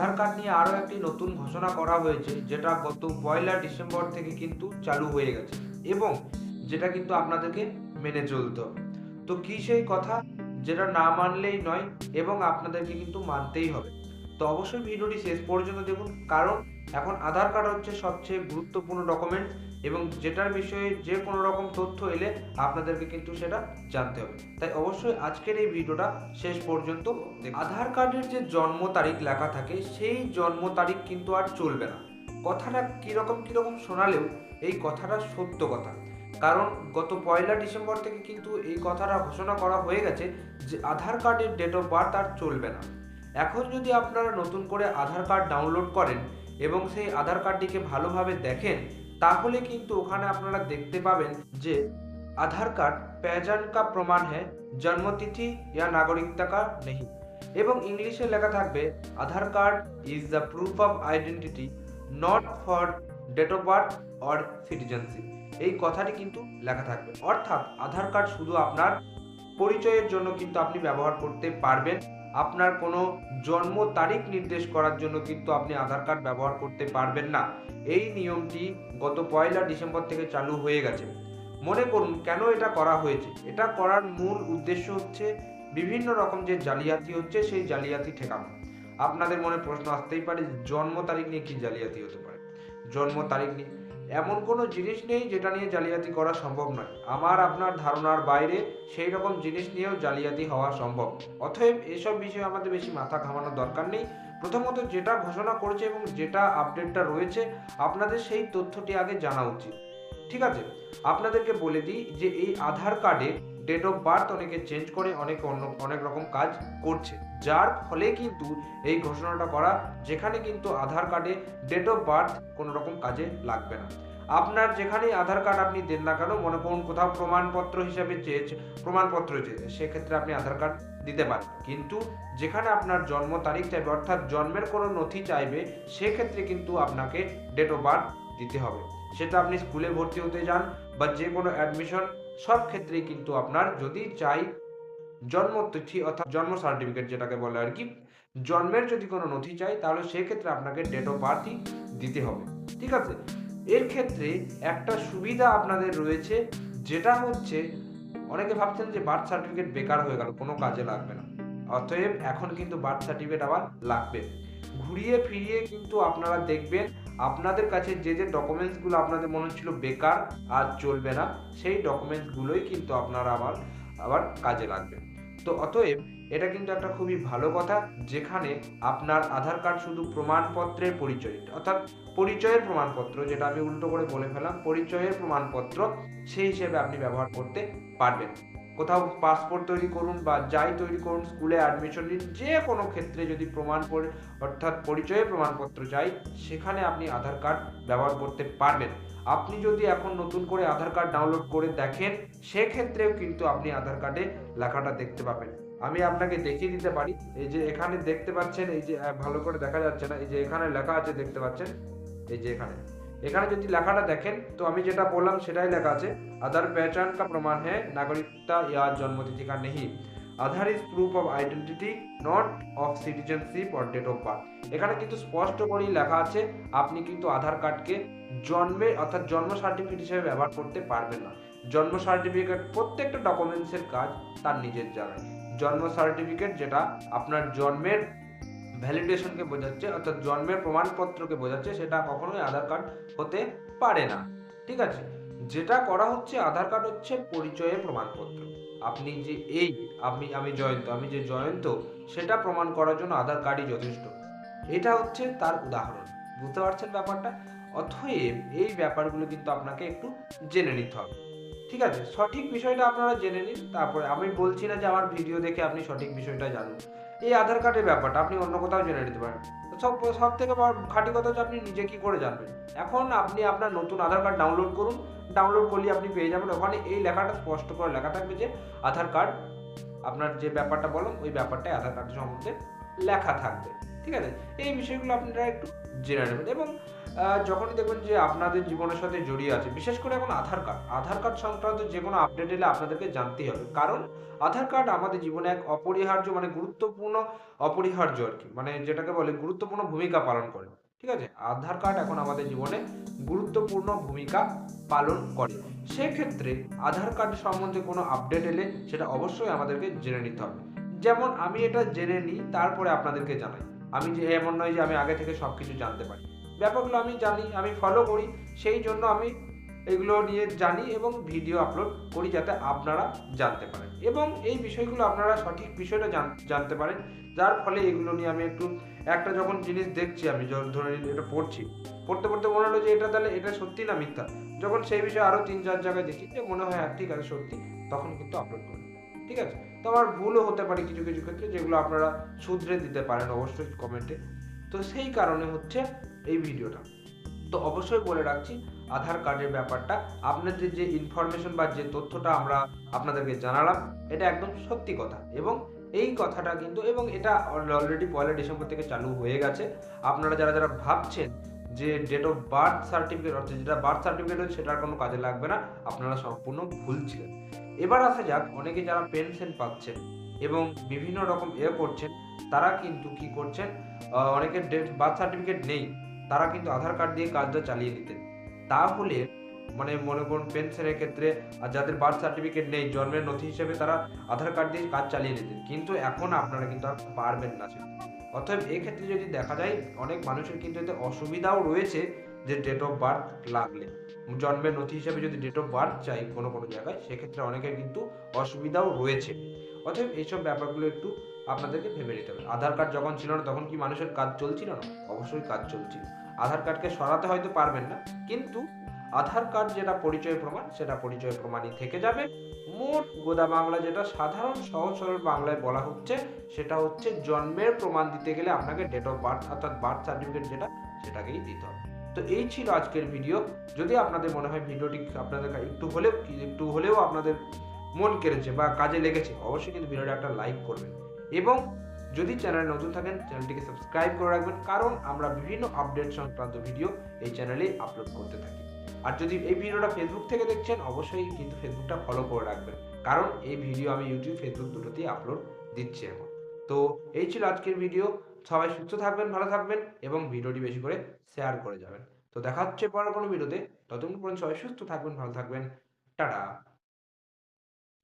আধার card নিয়ে আরও একটি নতুন ঘোষণা করা হয়েছে, যেটা গত পয়লা ডিসেম্বর থেকে কিন্তু চালু হয়ে গেছে এবং যেটা কিন্তু আপনাদেরকে মেনে চলতে হবে। তো কী সেই কথা? যেটা না মানলেই নয় এবং আপনাদেরকে কিন্তু মানতেই হবে। তো অবশ্যই ভিডিওটি শেষ পর্যন্ত দেখুন, কারণ এখন আধার কার্ড হচ্ছে সবচেয়ে গুরুত্বপূর্ণ ডকুমেন্ট এবং যেটার বিষয়ে যে কোনো রকম তথ্য এলে আপনাদেরকে কিন্তু সেটা জানতে হবে। তাই অবশ্যই আজকের এই ভিডিওটা শেষ পর্যন্ত আধার কার্ডের যে জন্ম তারিখ লেখা থাকে, সেই জন্ম তারিখ কিন্তু আর চলবে না। কথাটা কীরকম কীরকম শোনালেও এই কথাটা সত্য কথা। কারণ গত পয়লা ডিসেম্বর থেকে কিন্তু এই কথাটা ঘোষণা করা হয়ে গেছে যে আধার কার্ডের ডেট অফ বার্থ আর চলবে না। এখন যদি আপনারা নতুন করে আধার কার্ড ডাউনলোড করেন এবং সেই আধার কার্ডটিকে ভালোভাবে দেখেন তাহলে কিন্তু ওখানে আপনারা দেখতে পাবেন যে আধার कार्ड पहचान का प्रमाण है জন্মতিথি या নাগরিকতা का नहीं এবং ইংলিশে লেখা থাকবে Aadhaar card is the proof of identity not for date of birth or citizenship এই কথাটি কিন্তু লেখা থাকবে অর্থাৎ আধার কার্ড শুধু আপনার পরিচয়ের জন্য কিন্তু আপনি ব্যবহার করতে পারবেন আপনার কোনো জন্ম তারিখ নির্দেশ করার জন্য কিন্তু আপনি আধার কার্ড ব্যবহার করতে পারবেন না। এই নিয়মটি গত পয়লা ডিসেম্বর থেকে চালু হয়ে গেছে। মনে করুন, কেন এটা করা হয়েছে? এটা করার মূল উদ্দেশ্য হচ্ছে বিভিন্ন রকম যে জালিয়াতি হচ্ছে, সেই জালিয়াতি ঠেকানো। আপনাদের মনে প্রশ্ন আসতেই পারে, জন্ম তারিখ নিয়ে কি জালিয়াতি হতে পারে? জন্ম তারিখ নিয়ে এমন কোনো জিনিস নেই যেটা নিয়ে জালিয়াতি করা সম্ভব নয়। আমার আপনার ধারণার বাইরে সেই রকম জিনিস নিয়েও জালিয়াতি হওয়া সম্ভব। অতএব এসব বিষয়ে আমাদের বেশি মাথা ঘামানোর দরকার নেই। প্রথমত যেটা ঘোষণা করেছে এবং যেটা আপডেটটা রয়েছে, আপনাদের সেই তথ্যটি আগে জানা উচিত। ঠিক আছে? আপনাদেরকে বলে দিই যে এই আধার কার্ডে ডেট অফ বার্থ অনেকে চেঞ্জ করে, অনেক অন্য, অনেক রকম কাজ করছে। যার ফলে কিন্তু এই ঘোষণাটা করা, যেখানে কিন্তু আধার কার্ডে ডেট অফ বার্থ কোনো রকম কাজে লাগবে না। আপনার যেখানে আধার কার্ড আপনি দেন না কেন, মনে করুন কোথাও প্রমাণপত্র হিসাবে চেয়েছে, প্রমাণপত্র চেয়েছে, সেক্ষেত্রে আপনি আধার কার্ড দিতে পারেন। কিন্তু যেখানে আপনার জন্ম তারিখ চাইবে, অর্থাৎ জন্মের কোনো নথি চাইবে, সেক্ষেত্রে কিন্তু আপনাকে ডেট অফ বার্থ দিতে হবে। সেটা আপনি স্কুলে ভর্তি হতে যান বা যে কোনো অ্যাডমিশন সব ক্ষেত্রেই কিন্তু আপনার যদি চাই জন্ম তিথি অর্থাৎ জন্ম সার্টিফিকেট যেটাকে বলে আর কি, জন্মের যদি কোনো নথি চাই তাহলে সেক্ষেত্রে আপনাকে ডেট অফ বার্থই দিতে হবে, ঠিক আছে? এর ক্ষেত্রে একটা সুবিধা আপনাদের রয়েছে যেটা হচ্ছে অনেকে ভাবছেন যে বার্থ সার্টিফিকেট বেকার হয়ে গেল, কোনো কাজে লাগবে না, অতএব এখন কিন্তু বার্থ সার্টিফিকেট আবার লাগবে। ঘুরিয়ে ফিরিয়ে কিন্তু আপনারা দেখবেন আপনাদের কাছে যে যে ডকুমেন্টসগুলো আপনাদের মনে হচ্ছিল বেকার আর চলবে না, সেই ডকুমেন্টসগুলোই কিন্তু আপনারা আবার আবার কাজে লাগবে। তো অতএব, এটা কিন্তু একটা খুবই ভালো কথা, যেখানে আপনার আধার কার্ড শুধু প্রমাণপত্রের পরিচয়, অর্থাৎ পরিচয়ের প্রমাণপত্র, যেটা আমি উল্টো করে বলে ফেলাম পরিচয়ের প্রমাণপত্র সেই হিসেবে আপনি ব্যবহার করতে পারবেন। কোথাও পাসপোর্ট তৈরি করুন বা যাই তৈরি করুন স্কুলে অ্যাডমিশন নিন, যে কোনো ক্ষেত্রে যদি প্রমাণ অর্থাৎ পরিচয়ের প্রমাণপত্র চাই সেখানে আপনি আধার কার্ড ব্যবহার করতে পারবেন। আপনি যদি এখন নতুন করে আধার কার্ড ডাউনলোড করে দেখেন, সেক্ষেত্রেও কিন্তু আপনি আধার কার্ডে লেখাটা দেখতে পাবেন। আমি আপনাকে দেখিয়ে দিতে পারি, এই যে এখানে দেখতে পাচ্ছেন, এই যে ভালো করে দেখা যাচ্ছে না, এই যে এখানে লেখা আছে, দেখতে পাচ্ছেন? এই যে এখানে। এখানে যদি লেখাটা দেখেন তো আমি যেটা বললাম সেটাই লেখা আছে आधार पहचान का प्रमाण है नागरिकता या जन्मतिथि का नहीं Aadhaar is proof of identity not of citizenship or date of birth এখানে কিন্তু স্পষ্ট করেই লেখা আছে আপনি কিন্তু আধার কার্ডকে জন্মে অর্থাৎ জন্ম সার্টিফিকেট হিসেবে ব্যবহার করতে পারবেন না জন্ম সার্টিফিকেট প্রত্যেকটা ডকুমেন্টসের কাজ তার নিজের জায়গায় জন্ম সার্টিফিকেট যেটা আপনার জন্মের ভ্যালিডেশনকে বোঝাচ্ছে, অর্থাৎ জন্মের প্রমাণপত্রকে বোঝাচ্ছে, সেটা কখনোই আধার কার্ড হতে পারে না। ঠিক আছে? যেটা করা হচ্ছে, আধার কার্ড হচ্ছে পরিচয়ের প্রমাণপত্র। আপনি যে এই আমি আমি জয়ন্ত, আমি যে জয়ন্ত, সেটা প্রমাণ করার জন্য আধার কার্ডই যথেষ্ট। এটা হচ্ছে তার উদাহরণ। বুঝতে পারছেন ব্যাপারটা? অতএব এই ব্যাপারগুলো কিন্তু আপনাকে একটু জেনে নিতে হবে। ঠিক আছে? সঠিক বিষয়টা আপনারা জেনে নিন, তারপরে আমি বলছি না যে আমার ভিডিও দেখে আপনি সঠিক বিষয়টা জানুন। এই আধার কার্ডের ব্যাপারটা, আপনি অন্য কোথাও জেনে নিতে পারেন। সব সব থেকে খাঁটি কথা হচ্ছে আপনি নিজে কী করে জানবেন? এখন আপনি আপনার নতুন আধার কার্ড ডাউনলোড করুন, ডাউনলোড করলে আপনি পেয়ে যাবেন। ওখানে এই লেখাটা স্পষ্ট করে লেখা থাকবে যে, আধার কার্ড, আপনার যে ব্যাপারটা বললাম, ওই ব্যাপারটাই আধার কার্ডের সম্বন্ধে লেখা থাকবে। ঠিক আছে? এই বিষয়গুলো আপনারা একটু জেনে নেবেন। এবং যখনই দেখবেন যে আপনাদের জীবনের সাথে জড়িয়ে আছে, বিশেষ করে এখন আধার কার্ড আধার কার্ড সংক্রান্ত যে কোনো আপডেট এলে আপনাদেরকে জানতেই হবে। কারণ আধার কার্ড আমাদের জীবনে এক অপরিহার্য মানে গুরুত্বপূর্ণ অপরিহার্য আর কি মানে যেটাকে বলে গুরুত্বপূর্ণ ভূমিকা পালন করে। ঠিক আছে? আধার কার্ড এখন আমাদের জীবনে গুরুত্বপূর্ণ ভূমিকা পালন করে। সেক্ষেত্রে আধার কার্ড সম্বন্ধে কোনো আপডেট এলে সেটা অবশ্যই আমাদেরকে জেনে নিতে হবে। যেমন আমি এটা জেনে নিই, তারপরে আপনাদেরকে জানাই। আমি যে এমন নয় যে আমি আগে থেকে সব কিছু জানতে পারি। ব্যাপারগুলো আমি জানি, আমি ফলো করি। সেই জন্য আমি এগুলো নিয়ে জানি এবং ভিডিও আপলোড করি যাতে আপনারা জানতে পারেন। এবং এই বিষয়গুলো আপনারা সঠিক বিষয়টা জান- জানতে পারেন। যার ফলে এগুলো নিয়ে আমি একটু, একটা যখন জিনিস দেখছি আমি ধরে এটা পড়ছি, পড়তে পড়তে মনে হলো যে এটা তাহলে এটা সত্যি না মিথ্যা? যখন সেই বিষয়ে আরও তিন চার জায়গায় দেখি যে মনে হয় হ্যাঁ ঠিক আছে, সত্যি। তখন কিন্তু আপলোড করি। ঠিক আছে? তো আমার ভুলও হতে পারে কিছু কিছু ক্ষেত্রে যেগুলো আপনারা শুধরে দিতে পারেন অবশ্যই কমেন্টে তো সেই কারণে হচ্ছে এই ভিডিওটা। তো অবশ্যই বলে রাখছি, আধার কার্ডের ব্যাপারটা, আপনাদের যে ইনফরমেশন বা যে তথ্যটা আমরা আপনাদেরকে জানালাম, এটা একদম সত্যি কথা। এবং এই কথাটা কিন্তু, এবং এটা অলরেডি পয়লা ডিসেম্বর থেকে চালু হয়ে গেছে। আপনারা যারা যারা ভাবছেন যে ডেট অফ বার্থ সার্টিফিকেট অর্থাৎ যেটা বার্থ সার্টিফিকেট হচ্ছে সেটার কোনো কাজে লাগবে না, আপনারা সম্পূর্ণ ভুল ছিলেন এবার আসা যাক, অনেকে যারা পেনশন পাচ্ছেন এবং বিভিন্ন রকম এ করছেন, তারা কিন্তু কি করছেন? অনেকের ডেট বার্থ সার্টিফিকেট নেই। তারা কিন্তু আধার কার্ড দিয়ে কাজটা চালিয়ে নিতেন। তাহলে মানে মনে করুন পেনশনের ক্ষেত্রে আর যাদের বার্থ সার্টিফিকেট নেই, জন্মের নথি হিসেবে তারা আধার কার্ড দিয়ে কাজ চালিয়ে নিতেন। কিন্তু এখন আপনারা কিন্তু আর পারবেন না সেটা। অতএব এক্ষেত্রে যদি দেখা যায়, অনেক মানুষের কিন্তু এতে অসুবিধাও রয়েছে যে ডেট অফ বার্থ লাগলে। জন্মের নথি হিসেবে যদি ডেট অফ বার্থ চাই কোনো কোনো জায়গায়, সেক্ষেত্রে অনেকের কিন্তু অসুবিধাও রয়েছে। অতএব এইসব ব্যাপারগুলো একটু আপনাদেরকে ভেবে নিতে হবে। আধার কার্ড যখন ছিল না, তখন কি মানুষের কাজ চলছিল না? অবশ্যই কাজ চলছিল। আধার কার্ডকে সরাতে হয়তো পারবেন না, কিন্তু আধার কার্ড যেটা পরিচয় প্রমাণ, সেটা পরিচয় প্রমাণই থেকে যাবে। মোট গোদা বাংলা যেটা সাধারণ, সহজ, সরল বাংলায় বলা হচ্ছে, সেটা হচ্ছে জন্মের প্রমাণ দিতে গেলে আপনাকে ডেট অফ বার্থ অর্থাৎ বার্থ সার্টিফিকেট যেটা, সেটাকেই দিতে হবে। তো এই ছিল আজকের ভিডিও যদি আপনাদের মনে হয় ভিডিওটি আপনাদের একটু হলেও একটু হলেও আপনাদের মন কেড়েছে বা কাজে লেগেছে, অবশ্যই কিন্তু ভিডিওটা একটা লাইক করবেন। এবং যদি চ্যানেলে নতুন থাকেন, চ্যানেলটিকে সাবস্ক্রাইব করে রাখবেন, কারণ আমরা বিভিন্ন আপডেট সংক্রান্ত ভিডিও এই চ্যানেলে আপলোড করতে থাকি। আর যদি এই ভিডিওটা ফেসবুক থেকে দেখছেন, অবশ্যই কিন্তু ফেসবুকটা ফলো করে রাখবেন, কারণ এই ভিডিও আমি ইউটিউব ফেসবুক দুটোতেই আপলোড দিচ্ছি এখন। তো এই ছিল আজকের ভিডিও। সবাই সুস্থ থাকবেন, ভালো থাকবেন এবং ভিডিওটি বেশি করে শেয়ার করে যাবেন। তো দেখা হচ্ছে পরের কোনো ভিডিওতে। ততক্ষণ পর্যন্ত সবাই সুস্থ থাকবেন, ভালো থাকবেন। টাটা।